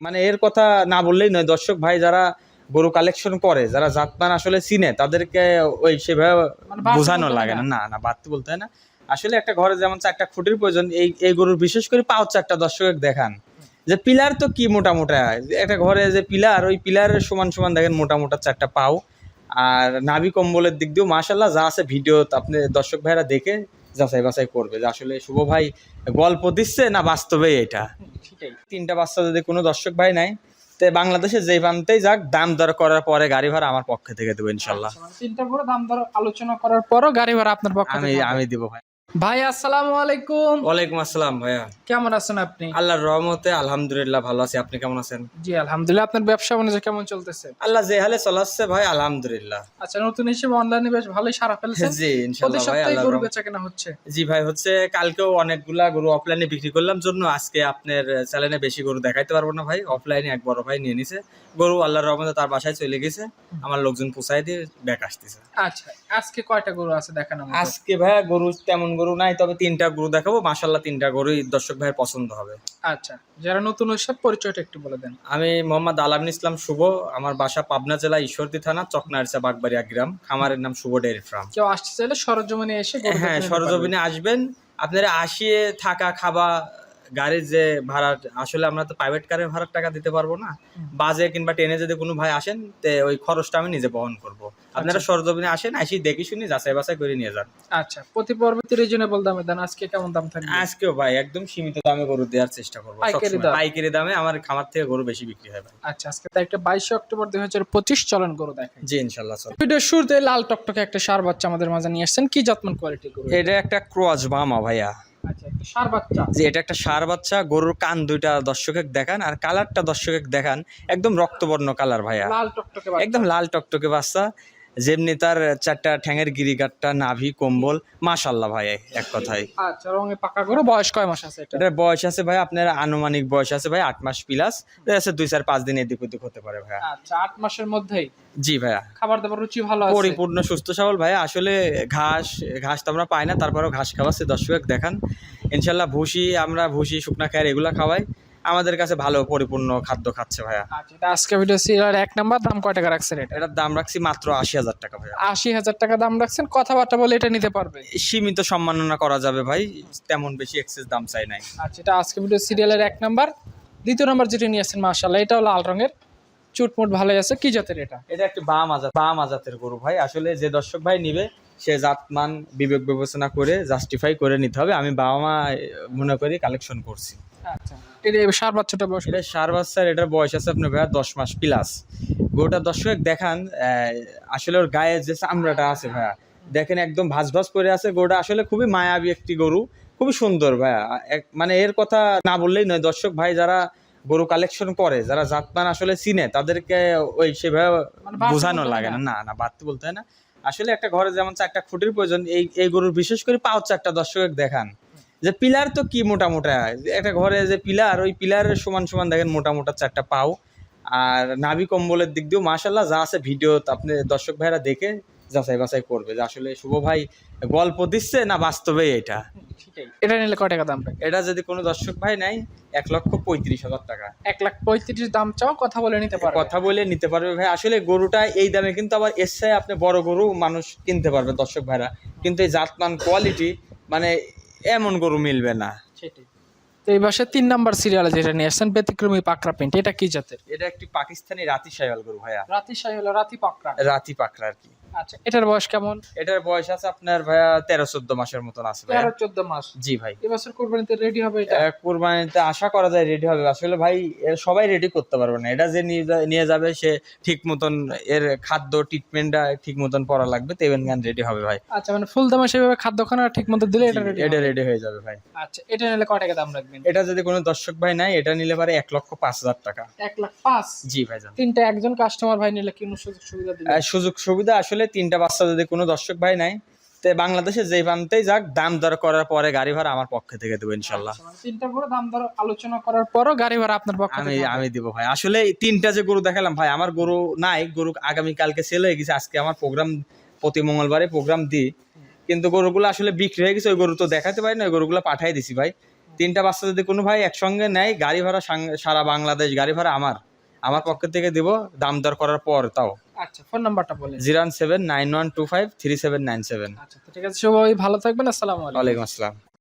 মানে এর কথা না বললেই নয়। দর্শক ভাই যারা গরু কালেকশন করে যারা জাতমান আসলে চিনে তাদেরকে ওই সেভাবে মানে বোঝানো লাগে না। না না বাড়তি বলতে হয় না। আসলে একটা ঘরে যেমন চারটা খুঁটির প্রয়োজন এই এই গরুর বিশেষ করে পাও চারটা দর্শক দেখান। যে পিলার তো কি মোটা মোটা? একটা ঘরে যে পিলার ওই পিলারের সমান সমান দেখেন মোটা মোটা চারটা পাও আর নাভি কম্বলের দিক দিয়েও মাশাল্লাহ যা আছে ভিডিও আপনি দর্শক ভাইরা দেখে যাচাই বাছাই করবে যে আসলে শুভ ভাই গল্প দিচ্ছে না বাস্তবে এটা। তিনটা বাচ্চা যদি কোনো দর্শক ভাই নাই তো বাংলাদেশে যেই প্রান্তেই যাক দাম দর করার পরে গাড়ি ভাড়া আমার পক্ষে থেকে দেবো ইনশাল্লাহ। আচ্ছা, মানে তিনটা করে দাম দর আলোচনা করার পরও গাড়ি ভাড়া আপনার পক্ষে আমি আমি দিব ভাই। ভাই আসসালামু আলাইকুম। ওয়ালাইকুম আসসালাম ভাইয়া। কেমন আছেন আপনি? আল্লাহর রহমতে আলহামদুলিল্লাহ ভালো আছি। আপনি কেমন আছেন? জি আলহামদুলিল্লাহ। আপনার ব্যবসা বাণিজ্য কেমন চলতেছে? আল্লাহ যে হালে চলাচ্ছে ভাই আলহামদুলিল্লাহ। আচ্ছা নতুন হিসেবে অনলাইনে বেশ ভালোই সারা ফেলছেন। জি প্রতি ইনশাল্লাহ ভাই আল্লাহর গরু। বেচা কেনা হচ্ছে। জি ভাই হচ্ছে কালকেও অনেকগুলা গরু অফলাইনে বিক্রি করলাম জন্য আজকে আপনার চ্যানেলে বেশি গরু দেখাইতে পারব না ভাই। অফলাইনে এক বড় ভাই নিয়ে নিছে। গরু আল্লাহর রহমতে তার বাসায় চলে গেছে। আমার লোকজন পোষায় দিয়ে ব্যাক আসতেছে। আচ্ছা আজকে কয়টা গরু আছে দেখান আজকে ভাইয়া গরু তেমন গরু নাই তবে তিনটা গরু দেখাবো। মাসাল্লাহ তিনটা গরুই দর্শক ভাইয়ের পছন্দ হবে। আচ্ছা যারা নতুন সব পরিচয়টা একটু বলে দেন। আমি মোহাম্মদ আলামিন ইসলাম শুভ আমার বাসা পাবনা জেলা ঈশ্বরদী থানা চকনারসা বাগবাড়িয়া গ্রাম। খামারের নাম শুভ ডেয়ারি ফার্ম। কেউ আসতে চাইলে সরজমিনে এসে হ্যাঁ সরজমিনে আসবেন। আপনারা আসিয়ে থাকা খাওয়া গাড়ির যে ভাড়া আসলে আমরা তো প্রাইভেট কারের ভাড়ার টাকা দিতে পারব না। বাজে কিংবা ট্রেনে যদি কোনো ভাই আসেন তে ওই খরচটা আমি নিজে বহন করব। আপনারা আচ্ছা। সরজমিনে আসেন আসি দেখি শুনি যাচাই বাছাই করে নিয়ে যান। আচ্ছা প্রতি পর্বতে রিজনেবল দামে দেন আজকে কেমন দাম থাকবে? আজকেও ভাই একদম সীমিত দামে গরু দেওয়ার চেষ্টা করব পাইকারি পাইকারি দামে আমার খামার থেকে গরু বেশি বিক্রি হয় ভাই। আচ্ছা আজকে তাই একটা বাইশে অক্টোবর দুই হাজার পঁচিশ চলন গরু দেখাই। জি ইনশাল্লাহ চল ভিডিও শুরুতে লাল টকটকে একটা সার বাচ্চা আমাদের মাঝে নিয়ে আসছেন। কি যত্ন কোয়ালিটি গরু? এটা একটা ক্রস বামা ভাইয়া। আচ্ছা এটা একটা সার বাচ্চা গরুর কান দুইটা দর্শকে দেখান আর কালারটা দর্শকে দেখান একদম রক্তবর্ণ কালার ভাইয়া। লাল টকটকে বাচ্চা। একদম লাল টকটকে বাচ্চা। যেমনি তার চারটা ঠ্যাঙের গিরিগাটটা নাভি কম্বল মাশাল্লাহ ভাই এক কথায়। আচ্ছা রঙে পাকা গরু বয়স কয় মাস আছে এটা? বয়স আছে ভাই আপনার আনুমানিক বয়স আছে ভাই আট মাস প্লাস আছে দুই চার পাঁচ দিন এদিক ওদিক হতে পারে ভাইয়া। আচ্ছা আট মাসের মধ্যেই? জি ভাইয়া। খাবার দাবার রুচি ভালো আছে? পরিপূর্ণ সুস্থ সবল ভাই আসলে ঘাস ঘাস তো আমরা পাই না তারপরেও ঘাস খাওয়াচ্ছে দর্শক দেখান। ইনশাল্লাহ ভুসি আমরা ভুসি শুকনা খায়ের এগুলা খাওয়াই। আমাদের কাছে ভালো পরিপূর্ণ খাদ্য খাচ্ছে ভাইয়া। আচ্ছা এটা আজকে ভিডিও সিরিয়াল এক নাম্বার দাম কয় টাকা রাখছেন এটা? এটার দাম রাখছি মাত্র আশি হাজার টাকা ভাইয়া। আশি হাজার টাকা দাম রাখছেন কথাবার্তা বলে এটা নিতে পারবে সীমিত সম্মাননা করা যাবে ভাই তেমন বেশি এক্সেস দাম চাই নাই। আচ্ছা এটা আজকে ভিডিও সিরিয়ালের এক নাম্বার। দ্বিতীয় নাম্বার যেটা নিয়ে আসছেন মার্শাল্লাহ এটাও লাল রঙের। চুটমুট ভালোই আছে কি জাতের এটা? এটা একটি বাম আজাত বাম আজাতের গরু ভাই। আসলে যে দর্শক ভাই নিবে সে জাতমান বিবেক বিবেচনা করে জাস্টিফাই করে নিতে হবে। আমি বাবা মা মনে করি কালেকশন করছি। এটা সার বাচ্চাটা বসে এটা সার বাচ্চার এটার বয়স আছে আপনার ভাইয়া দশ মাস প্লাস দর্শক দেখান আসলে ওর গায়ে যে চামড়াটা আছে ভাইয়া দেখেন একদম ভাস ভাস করে আছে। গরুটা আসলে খুবই মায়াবী একটি গরু খুবই সুন্দর ভাইয়া। মানে এর কথা না বললেই নয় দর্শক ভাই যারা গরু কালেকশন করে যারা জাতমান আসলে চিনে তাদেরকে ওই সেভাবে মানে বোঝানো লাগে না। না। না বাড়তি বলতে হয় না। আসলে একটা ঘরে যেমন চারটা খুঁটির প্রয়োজন এই এই গরুর বিশেষ করে পাও চারটা দর্শক দেখান। যে পিলার তো কি মোটা মোটা? একটা ঘরে যে পিলার ওই পিলারের সমান সমান দেখেন মোটা মোটা চারটা পাও। আর নাভি কম্বলের দিক দিয়েও মাশাল্লাহ যা আছে ভিডিও আপনি দর্শক ভাইরা দেখে যাচাই বাছাই করবে যে আসলে শুভ ভাই গল্প দিচ্ছে না বাস্তবে এটা? এটা নিলে কয় টাকা দাম? এটা যদি কোনো দর্শক ভাই নাই এক লক্ষ পঁয়ত্রিশ হাজার টাকা। এক লাখ পঁয়ত্রিশ দাম চাও কথা বলে নিতে পারবে। কথা বলে নিতে পারবে ভাই। আসলে গরুটা এই দামে কিন্তু আবার এসে আপনি বড় গরু মানুষ কিনতে পারবে দর্শক ভাইরা। কিন্তু এই জাতমান কোয়ালিটি মানে এমন গরু মিলবে না। সেটাই। তো এই বাসে তিন নাম্বার সিরিয়ালে যেটা নিয়ে আসছেন ব্যতিক্রমী পাকড়া প্রিন্ট এটা কি জাতের? এটা একটি পাকিস্তানি রাতি সাইওয়াল গরু ভাইয়া। রাতি সাই হলো রাতি পাকড়া। রাতি পাকড়া আর কি। আচ্ছা এটার বয়স কেমন? এটার বয়স আছে আপনার ভাইয়া তেরো চোদ্দ মাসের মতন আছে তেরো চোদ্দ মাস। জি ভাই। এবছর কোরবানিতে রেডি হবে এটা? কোরবানিতে আশা করা যায় রেডি হবে। আসলে ভাই এর সবাই রেডি করতে পারবে না। এটা যে নিয়ে যাবে সে ঠিক মতন এর খাদ্য ট্রিটমেন্টটা ঠিক মতন পড়া লাগবে তেবেন গান রেডি হবে ভাই। আচ্ছা মানে ফুল দামে সেভাবে খাদ্য খানা ঠিক মতো দিলে এটা রেডি এটা রেডি হয়ে যাবে ভাই। আচ্ছা এটা নিলে কয় টাকা দাম রাখবেন? এটা যদি কোনো দর্শক ভাই নাই এটা নিলে পারে এক লক্ষ পাঁচ হাজার টাকা। এক লাখ পাঁচ? জি ভাই তিনটা একজন কাস্টমার ভাই নিলে কোনো সুযোগ সুবিধা দিবে? সুযোগ সুবিধা আসলে তিনটা বাচ্চা যদি কোনো দর্শক ভাই নাই তো বাংলাদেশে যেই প্রান্তেই যাক দাম দর করার পরে গাড়ি ভাড়া আমার পক্ষে থেকে দেবো ইনশাল্লাহ। আচ্ছা, মানে তিনটা করে দাম দর আলোচনা করার পরও গাড়ি ভাড়া আপনার পক্ষ আমি আমি দিব ভাই। আসলে তিনটা যে গরু দেখালাম ভাই আমার গরু নাই গরু আগামী কালকে সেল হয়ে গেছে। আজকে আমার প্রোগ্রাম প্রতি মঙ্গলবারে প্রোগ্রাম দিই। কিন্তু গরুগুলো আসলে বিক্রি হয়ে গেছে ওই গরু তো দেখাতে পারি না ওই গরুগুলো পাঠাই দিছি ভাই। তিনটা বাচ্চা যদি কোনো ভাই একসঙ্গে নেয় গাড়ি ভাড়া সারা বাংলাদেশ গাড়ি ভাড়া আমার। আমার পক্ষ থেকে দিব দাম দর করার পর তাও। আচ্ছা ফোন নাম্বারটা বলেন zero seven nine one two five three seven nine seven. আচ্ছা ঠিক আছে সবাই ভালো থাকবেন আসসালামু আলাইকুম। ওয়ালাইকুম আসসালাম।